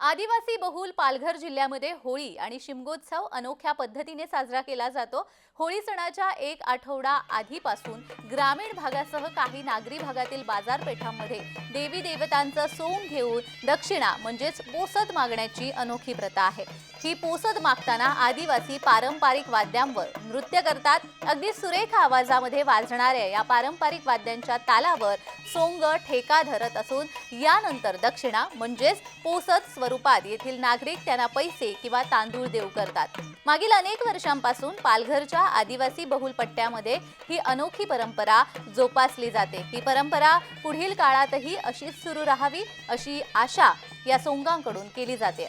आदिवासी बहुल पालघर जिल्ह्यामध्ये होळी आणि शिमगोत्सव अनोख्या पद्धतीने साजरा केला जातो. होळी सणाच्या एक आठवडा आधीपासून ग्रामीण भागासह काही नागरी भागातील बाजारपेठांमध्ये देवी देवतांचं सोंग घेऊन दक्षिणा म्हणजेच पोसत मागण्याची अनोखी प्रथा आहे. ही पोसत मागताना आदिवासी पारंपरिक वाद्यांवर नृत्य करतात. अगदी सुरेख आवाजामध्ये वाजणाऱ्या या पारंपरिक वाद्यांच्या तालावर सोंग ठेका धरत असून यानंतर दक्षिणा म्हणजेच पोसत स्वरूपात येथील नागरिक त्यांना पैसे किंवा तांदूळ देऊ करतात. मागील अनेक वर्षांपासून पालघरच्या आदिवासी बहुल पट्ट्यामध्ये ही अनोखी परंपरा जोपासली जाते. ही परंपरा पुढील काळातही अशीच सुरू राहावी अशी आशा या सोंगांकडून केली जाते.